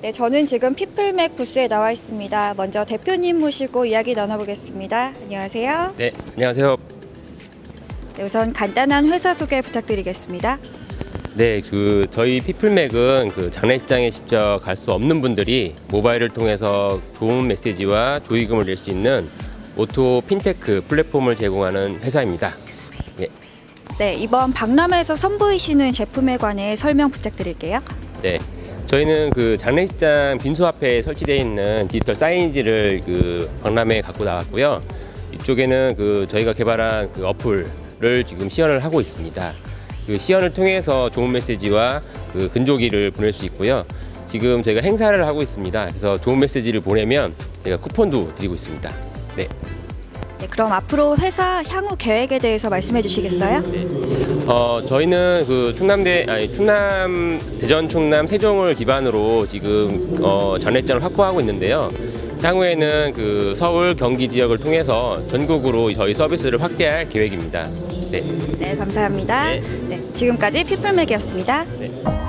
네, 저는 지금 피플맥 부스에 나와 있습니다. 먼저 대표님 모시고 이야기 나눠보겠습니다. 안녕하세요. 네, 안녕하세요. 네, 우선 간단한 회사 소개 부탁드리겠습니다. 네, 그 저희 피플맥은 그 장례식장에 직접 갈 수 없는 분들이 모바일을 통해서 좋은 메시지와 조의금을 낼 수 있는 오토 핀테크 플랫폼을 제공하는 회사입니다. 예, 네, 이번 박람회에서 선보이시는 제품에 관해 설명 부탁드릴게요. 네. 저희는 그 장례식장 빈소 앞에 설치되어 있는 디지털 사이니지를 그 박람회에 갖고 나왔고요. 이쪽에는 그 저희가 개발한 그 어플을 지금 시연을 하고 있습니다. 그 시연을 통해서 좋은 메시지와 그 근조기를 보낼 수 있고요. 지금 저희가 행사를 하고 있습니다. 그래서 좋은 메시지를 보내면 저희가 쿠폰도 드리고 있습니다. 네. 네, 그럼 앞으로 회사 향후 계획에 대해서 말씀해 주시겠어요? 어, 저희는 그 충남대 아니 충남 대전 충남 세종을 기반으로 지금 어, 장례장을 확보하고 있는데요. 향후에는 그 서울 경기 지역을 통해서 전국으로 저희 서비스를 확대할 계획입니다. 네. 네, 감사합니다. 네. 네, 지금까지 피플맥이었습니다. 네.